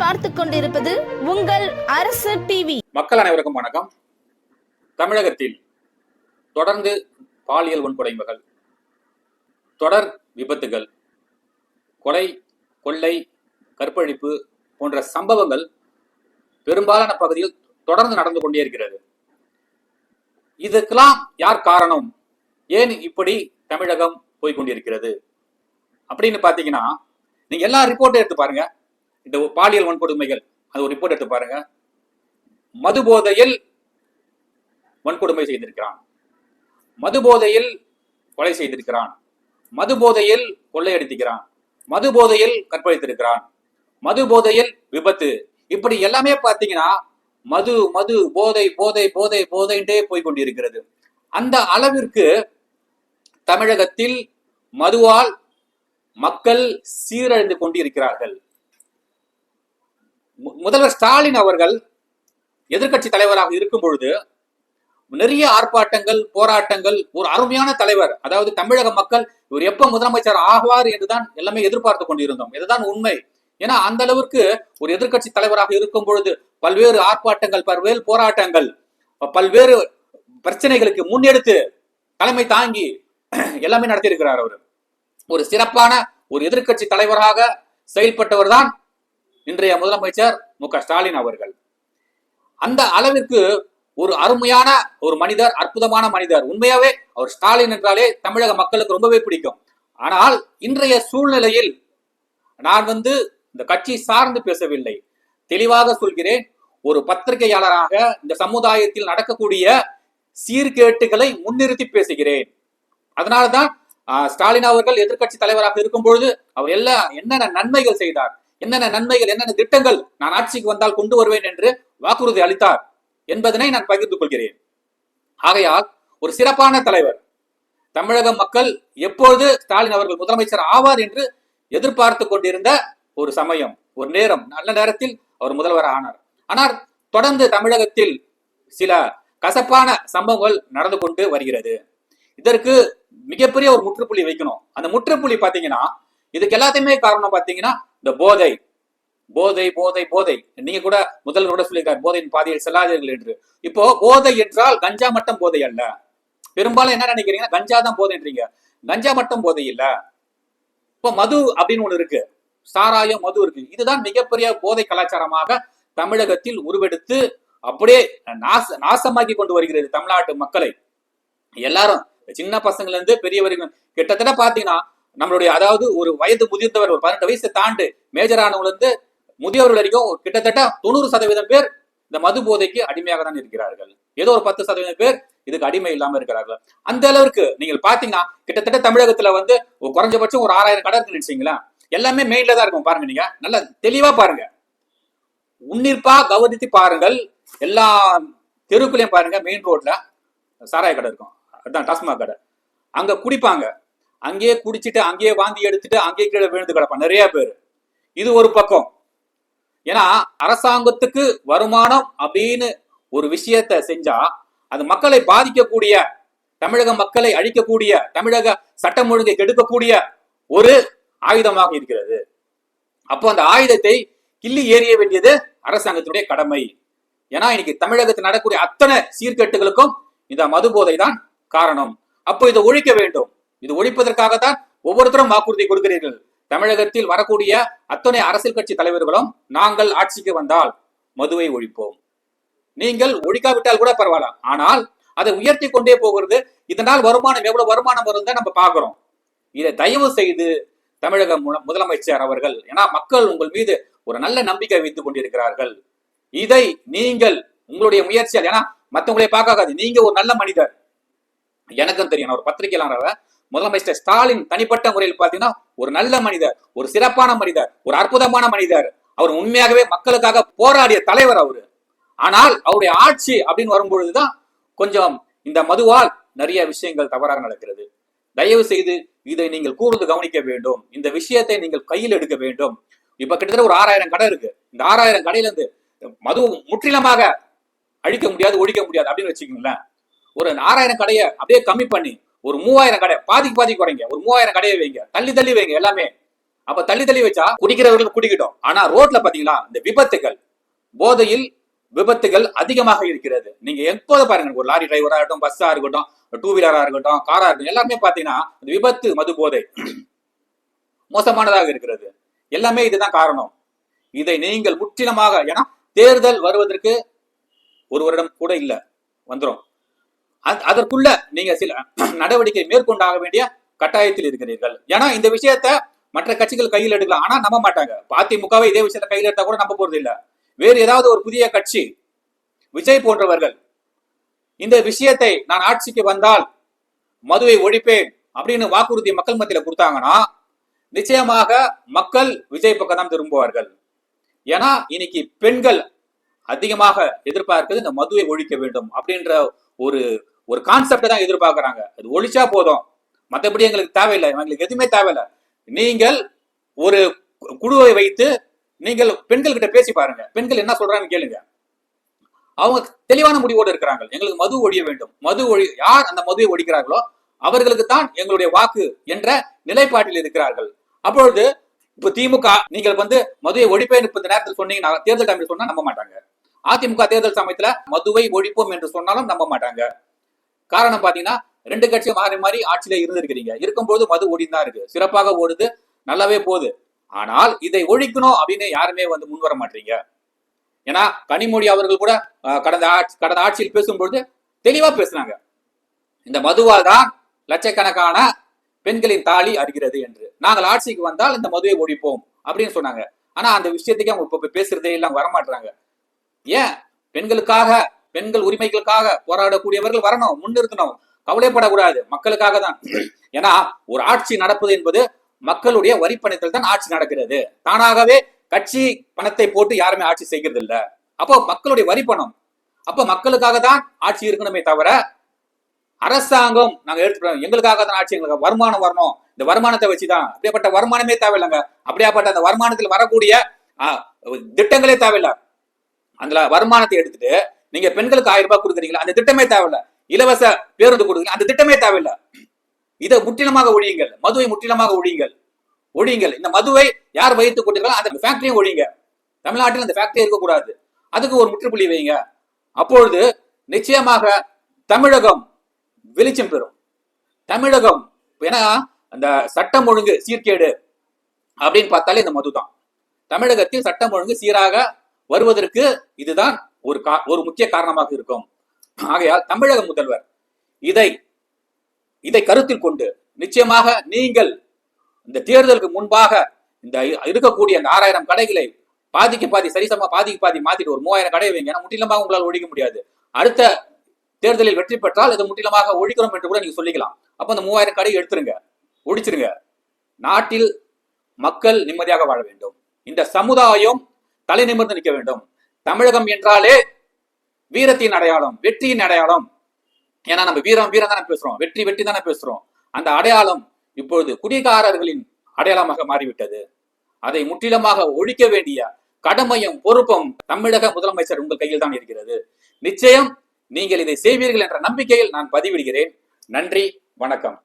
பார்த்து கொண்டிருப்பது உங்கள் அரசு டிவி. மக்கள் அனைவருக்கும் வணக்கம். தமிழகத்தில் தொடர்ந்து பாலியல் வன்கொடைமைகள் தொடர் விபத்துகள் கொலை கொள்ளை கற்பழிப்பு போன்ற சம்பவங்கள் பெரும்பாலான பகுதியில் தொடர்ந்து நடந்து கொண்டே இருக்கிறது. இதுக்கெல்லாம் யார் காரணம்? ஏன் இப்படி தமிழகம் போய்கொண்டிருக்கிறது அப்படின்னு பாத்தீங்கன்னா நீங்க எல்லா ரிப்போர்ட்டும் எடுத்து பாருங்க. இந்த பாலியல் வன்கொடுமைகள் அது ஒரு ரிப்போர்ட் எடுத்து பாருங்க. மது போதையில் வன்கொடுமை செய்திருக்கிறான். மது போதையில் கொலை செய்திருக்கிறான். மது போதையில் கொள்ளையடித்திருக்கிறான். மது போதையில் கற்பழித்திருக்கிறான். மது போதையில் விபத்து. இப்படி எல்லாமே பார்த்தீங்கன்னா மது மது போதை போதை போதை போதைன்றே போய் கொண்டிருக்கிறது. அந்த அளவிற்கு தமிழகத்தில் மதுவால் மக்கள் சீரழிந்து கொண்டிருக்கிறார்கள். முதல்வர் ஸ்டாலின் அவர்கள் எதிர்க்கட்சி தலைவராக இருக்கும் பொழுது நிறைய ஆர்ப்பாட்டங்கள் போராட்டங்கள் ஒரு அருமையான தலைவர் அதாவது தமிழக மக்கள் இவர் எப்ப முதலமைச்சர் ஆகுவார் என்றுதான் எல்லாமே எதிர்பார்த்து கொண்டிருந்தோம். இதுதான் உண்மை. ஏன்னா அந்த அளவுக்கு ஒரு எதிர்க்கட்சி தலைவராக இருக்கும் பொழுது பல்வேறு ஆர்ப்பாட்டங்கள் பல்வேறு போராட்டங்கள் பல்வேறு பிரச்சனைகளுக்கு முன்னெடுத்து தலைமை தாங்கி எல்லாமே நடத்தியிருக்கிறார் அவர். ஒரு சிறப்பான ஒரு எதிர்க்கட்சி தலைவராக செயல்பட்டவர் தான் இன்றைய முதலமைச்சர் மு க ஸ்டாலின் அவர்கள். அந்த அளவிற்கு ஒரு அருமையான ஒரு மனிதர் அற்புதமான மனிதர். உண்மையாவே அவர் ஸ்டாலின் என்றாலே தமிழக மக்களுக்கு ரொம்பவே பிடிக்கும். ஆனால் இன்றைய சூழ்நிலையில் நான் வந்து இந்த கட்சி சார்ந்து பேசவில்லை. தெளிவாக சொல்கிறேன் ஒரு பத்திரிகையாளராக இந்த சமுதாயத்தில் நடக்கக்கூடிய சீர்கேட்டுகளை முன்னிறுத்தி பேசுகிறேன். அதனால்தான் ஆஹ், ஸ்டாலின் அவர்கள் எதிர்க்கட்சி தலைவராக இருக்கும் பொழுது அவர் எல்லா என்னென்ன நன்மைகள் செய்தார் என்னென்ன நன்மைகள் என்னென்ன திட்டங்கள் நான் ஆட்சிக்கு வந்தால் கொண்டு வருவேன் என்று வாக்குறுதி அளித்தார் என்பதனை நான் பகிர்ந்து கொள்கிறேன். ஆகையால் ஒரு சிறப்பான தலைவர் தமிழக மக்கள் எப்பொழுது ஸ்டாலின் அவர்கள் முதலமைச்சர் ஆவார் என்று எதிர்பார்த்து கொண்டிருந்த ஒரு சமயம் ஒரு நேரம் நல்ல நேரத்தில் அவர் முதல்வர் ஆனார். ஆனால் தொடர்ந்து தமிழகத்தில் சில கசப்பான சம்பவங்கள் நடந்து கொண்டு வருகிறது. இதற்கு மிகப்பெரிய ஒரு முற்றுப்புள்ளி வைக்கணும். அந்த முற்றுப்புள்ளி பாத்தீங்கன்னா இதுக்கு எல்லாத்தையுமே காரணம் பாத்தீங்கன்னா இந்த போதை போதை போதை போதை நீங்க கூட முதல்வர் கூட சொல்லியிருக்காரு போதையின் பாதையில் செல்லாதீர்கள் என்று. இப்போ போதை என்றால் கஞ்சா மட்டும் போதை அல்ல. பெரும்பாலும் என்ன நினைக்கிறீங்கன்னா கஞ்சா தான் போதைன்றீங்க கஞ்சா மட்டும் போதை இல்ல. இப்போ மது அப்படின்னு ஒண்ணு இருக்கு. சாராயம் மது இருக்கு. இதுதான் மிகப்பெரிய போதை கலாச்சாரமாக தமிழகத்தில் உருவெடுத்து அப்படியே நாச நாசமாக்கி கொண்டு வருகிறது தமிழ்நாட்டு மக்களை. எல்லாரும் சின்ன பசங்கள்ல இருந்து பெரியவர்கள் கிட்டத்தட்ட பாத்தீங்கன்னா நம்மளுடைய அதாவது ஒரு வயது முதிர்ந்தவர் ஒரு பதினெட்டு வயசு தாண்டு மேஜர் இருந்து முதியவர்கள் வரைக்கும் கிட்டத்தட்ட தொண்ணூறு சதவீதம் பேர் இந்த மது போதைக்கு அடிமையாக தான் இருக்கிறார்கள். ஏதோ ஒரு பத்து சதவீதம் பேர் இதுக்கு அடிமை இல்லாம இருக்கிறார்கள். அந்த அளவுக்கு நீங்கள் பாத்தீங்கன்னா கிட்டத்தட்ட தமிழகத்துல வந்து குறைஞ்சபட்சம் ஒரு ஆறாயிரம் கடை இருக்குன்னு நினைச்சீங்களா? எல்லாமே மெயின்ல தான் இருக்கும் பாருங்க நீங்க. நல்லா தெளிவா பாருங்க. உன்னிப்பா கவனித்து பாருங்கள். எல்லா தெருக்குள்ளேயும் பாருங்க மெயின் ரோட்ல சாராய கடை இருக்கும். அதுதான் டாஸ்மாக் கடை. அங்க குடிப்பாங்க. அங்கேயே குடிச்சிட்டு அங்கேயே வாந்தி எடுத்துட்டு அங்கேயே கீழே விழுந்து கிடப்பாங்க நிறைய பேர். இது ஒரு பக்கம். ஏன்னா அரசாங்கத்துக்கு வருமானம் அப்படின்னு ஒரு விஷயத்த செஞ்சா அது மக்களை பாதிக்கக்கூடிய தமிழக மக்களை அழிக்கக்கூடிய தமிழக சட்டம் ஒழுங்கை கெடுக்கக்கூடிய ஒரு ஆயுதமாக இருக்கிறது. அப்போ அந்த ஆயுதத்தை கிள்ளி ஏறிய வேண்டியது அரசாங்கத்தினுடைய கடமை. ஏன்னா இன்னைக்கு தமிழகத்தில் நடக்கக்கூடிய அத்தனை சீர்கேட்டுகளுக்கும் இந்த மது போதை தான் காரணம். அப்போ இதை ஒழிக்க வேண்டும். இது ஒழிப்பதற்காகத்தான் ஒவ்வொருத்தரும் வாக்குறுதி கொடுக்கிறீர்கள். தமிழகத்தில் வரக்கூடிய அத்தனை அரசியல் கட்சி தலைவர்களும் நாங்கள் ஆட்சிக்கு வந்தால் மதுவை ஒழிப்போம். நீங்கள் ஒழிக்காவிட்டால் கூட பரவாயில்ல. ஆனால் அதை உயர்த்தி கொண்டே போகிறது. இதனால் வருமானம் எவ்வளவு வருமானம் வரும் தான் நம்ம பார்க்கிறோம். இதை தயவு செய்து தமிழக முதலமைச்சர் அவர்கள் ஏன்னா மக்கள் உங்கள் மீது ஒரு நல்ல நம்பிக்கை வைத்துக் கொண்டிருக்கிறார்கள். இதை நீங்கள் உங்களுடைய முயற்சியால் ஏன்னா மத்தவங்களை பார்க்காது நீங்க ஒரு நல்ல மனிதர். எனக்கும் தெரியும் ஒரு பத்திரிகையாளர் முதலமைச்சர் ஸ்டாலின் தனிப்பட்ட முறையில் பாத்தீங்கன்னா ஒரு நல்ல மனிதர் ஒரு சிறப்பான மனிதர் ஒரு அற்புதமான மனிதர். அவர் உண்மையாகவே மக்களுக்காக போராடிய தலைவர் அவரு. ஆனால் அவருடைய ஆட்சி அப்படின்னு வரும்பொழுதுதான் கொஞ்சம் இந்த மதுவால் நிறைய விஷயங்கள் தவறாக நடக்கிறது. தயவு செய்து இதை நீங்கள் கூர்ந்து கவனிக்க வேண்டும். இந்த விஷயத்தை நீங்கள் கையில் எடுக்க வேண்டும். இப்ப கிட்டத்தட்ட ஒரு ஆறாயிரம் கடை இருக்கு. இந்த ஆறாயிரம் கடையில இருந்து மது முற்றிலுமாக அழிக்க முடியாது ஒழிக்க முடியாது அப்படின்னு வச்சுக்கோங்களேன். ஒரு ஆறாயிரம் கடையை அப்படியே கம்மி பண்ணி ஒரு மூவாயிரம் கடை பாதிக்கு பாதி குறைங்க. ஒரு மூவாயிரம் கடையை வைங்க. தள்ளி தள்ளி வைங்க எல்லாமே. அப்ப தள்ளி தள்ளி வச்சா குடிக்கிறவர்கள் குடிக்கிட்டோம். ஆனா ரோட்ல பாத்தீங்களா இந்த விபத்துகள் போதையில் விபத்துகள் அதிகமாக இருக்கிறது. நீங்க எப்போது பாருங்க ஒரு லாரி டிரைவரா இருக்கட்டும் பஸ்ஸா இருக்கட்டும் டூ வீலரா இருக்கட்டும் காரா இருக்கட்டும் எல்லாமே பாத்தீங்கன்னா இந்த விபத்து மது போதை மோசமானதாக இருக்கிறது. எல்லாமே இதுதான் காரணம். இதை நீங்கள் முற்றிலுமாக ஏன்னா தேர்தல் வருவதற்கு ஒரு வருடம் கூட இல்லை. வந்துரும். அதற்குள்ள நீங்க சில நடவடிக்கை மேற்கொண்டாக வேண்டிய கட்டாயத்தில் இருக்கிறீர்கள். ஏன்னா இந்த விஷயத்த மற்ற கட்சிகள் கையில் எடுக்கலாம். ஆனா நம்ப மாட்டாங்க. அதிமுகவை இதே விஷயத்த கையில் எடுத்தா கூட நம்ப போறது இல்ல. வேறு ஏதாவது ஒரு புதிய கட்சி விஜய் போன்றவர்கள் இந்த விஷயத்தை நான் ஆட்சிக்கு வந்தால் மதுவை ஒழிப்பேன் அப்படின்னு வாக்குறுதி மக்கள் மத்தியில கொடுத்தாங்கன்னா நிச்சயமாக மக்கள் விஜய் பக்கம் தான் திரும்புவார்கள். ஏன்னா இன்னைக்கு பெண்கள் அதிகமாக எதிர்பார்க்கிறது இந்த மதுவை ஒழிக்க வேண்டும் அப்படின்ற ஒரு ஒரு கான்செப்டை தான் எதிர்பார்க்குறாங்க. அது ஒழிச்சா போதும். மற்றபடி எங்களுக்கு தேவையில்லை. எங்களுக்கு எதுவுமே தேவையில்லை. நீங்கள் ஒரு குழுவை வைத்து நீங்கள் பெண்கள் கிட்ட பேசி பாருங்க. பெண்கள் என்ன சொல்றாங்கன்னு கேளுங்க. அவங்க தெளிவான முடிவோடு இருக்கிறாங்க எங்களுக்கு மது ஒழிய வேண்டும். மது ஒழி யார் அந்த மதுவை ஒழிக்கிறார்களோ அவர்களுக்கு தான் எங்களுடைய வாக்கு என்ற நிலைப்பாட்டில் இருக்கிறார்கள். அப்பொழுது இப்ப திமுக நீங்கள் வந்து மதுவை ஒழிப்பேன் இப்ப இந்த நேரத்தில் சொன்னீங்கன்னா தேர்தல் டைம்ல சொன்னா நம்ப மாட்டாங்க. அதிமுக தேர்தல் சமயத்துல மதுவை ஒழிப்போம் என்று சொன்னாலும் நம்ப மாட்டாங்க. காரணம் பாத்தீங்கன்னா ரெண்டு கட்சியும் மாறி மாறி ஆட்சியில இருந்திருக்கிறீங்க. இருக்கும்போது மது ஓடின்னு தான் இருக்கு. சிறப்பாக ஓடுது நல்லாவே போகுது. ஆனால் இதை ஒழிக்கணும் அப்படின்னு யாருமே வந்து முன் வர மாட்டீங்க. ஏன்னா கனிமொழி அவர்கள் கூட கடந்த ஆட்சி கடந்த ஆட்சியில் பேசும்பொழுது தெளிவா பேசுனாங்க. இந்த மதுவால் தான் லட்சக்கணக்கான பெண்களின் தாலி அறிகிறது என்று. நாங்கள் ஆட்சிக்கு வந்தால் இந்த மதுவை ஒழிப்போம் அப்படின்னு சொன்னாங்க. ஆனா அந்த விஷயத்துக்கே அவங்க இப்ப பேசுறதே எல்லாம் வரமாட்டாங்க ஏன்? பெண்களுக்காக பெண்கள் உரிமைகளுக்காக போராடக்கூடியவர்கள் வரணும் முன்னிறுத்தணும். கவலைப்படக்கூடாது. மக்களுக்காக தான் ஏன்னா ஒரு ஆட்சி நடப்பது என்பது மக்களுடைய வரிப்பணத்தில் தான் ஆட்சி நடக்கிறது. தானாகவே கட்சி பணத்தை போட்டு யாருமே ஆட்சி செய்கிறது இல்ல அப்போ மக்களுடைய வரி பணம் அப்ப மக்களுக்காக தான் ஆட்சி இருக்கணுமே தவிர அரசாங்கம் நாங்க எடுத்துக்கிறோம் எங்களுக்காக தான் ஆட்சி எங்களுக்கு வருமானம் வரணும். இந்த வருமானத்தை வச்சுதான். அப்படியாப்பட்ட வருமானமே தேவையில்லைங்க. அப்படியாப்பட்ட அந்த வருமானத்தில் வரக்கூடிய ஆ, திட்டங்களே தேவையில்லை. அந்த வருமானத்தை எடுத்துட்டு நீங்க பெண்களுக்கு ஆயிரம் ரூபாய் கொடுக்குறீங்களா? அந்த திட்டமே தேவையில்ல. இலவச பேருந்து கொடுக்குறீங்க. அந்த திட்டமே தேவையில்ல. இதை முற்றிலுமாக ஒழியுங்கள். மதுவை முற்றிலுமாக ஒழியுங்கள். ஒழியுங்கள். இந்த மதுவை யார் வைத்துக் கொண்டீர்களோ அந்த ஃபேக்டரியும் ஒழியுங்க. தமிழ்நாட்டில் அந்த ஃபேக்டரி இருக்கக்கூடாது. அதுக்கு ஒரு முற்றுப்புள்ளி வைங்க. அப்பொழுது நிச்சயமாக தமிழகம் வெளிச்சம் பெறும். தமிழகம் ஏன்னா அந்த சட்டம் ஒழுங்கு சீர்கேடு அப்படின்னு பார்த்தாலே இந்த மதுதான். தமிழகத்தில் சட்டம் ஒழுங்கு சீராக வருவதற்கு இதுதான் ஒரு கா- ஒரு முக்கிய காரணமாக இருக்கும். ஆகையால் தமிழக முதல்வர் இதை இதை கருத்தில் கொண்டு நிச்சயமாக நீங்கள் இந்த தேர்தலுக்கு முன்பாக இந்த இருக்கக்கூடிய அந்த ஆறாயிரம் கடைகளை பாதிக்கு பாதி சரிசமா பாதிக்கு பாதி மாத்திட்டு ஒரு மூவாயிரம் கடை வைங்க. ஏன்னா முற்றிலுமாக உங்களால் ஒழிக்க முடியாது. அடுத்த தேர்தலில் வெற்றி பெற்றால் இதை முற்றிலுமாக ஒழிக்கிறோம் என்று கூட நீங்க சொல்லிக்கலாம். அப்போ அந்த மூவாயிரம் கடை எடுத்துருங்க. ஒழிச்சிருங்க. நாட்டில் மக்கள் நிம்மதியாக வாழ வேண்டும். இந்த சமுதாயம் தலை நிமிர்ந்து நிற்க வேண்டும். தமிழகம் என்றாலே வீரத்தின் அடையாளம் வெற்றியின் அடையாளம். ஏன்னா நம்ம வீரம் வீரம் தானே பேசுறோம். வெற்றி வெற்றி தானே பேசுறோம். அந்த அடையாளம் இப்பொழுது குடிகாரர்களின் அடையாளமாக மாறிவிட்டது. அதை முற்றிலுமாக ஒழிக்க வேண்டிய கடமையும் பொறுப்பும் தமிழக முதலமைச்சர் உங்கள் கையில் தான் இருக்கிறது. நிச்சயம் நீங்கள் இதை செய்வீர்கள் என்ற நம்பிக்கையில் நான் பதிவிடுகிறேன். நன்றி வணக்கம்.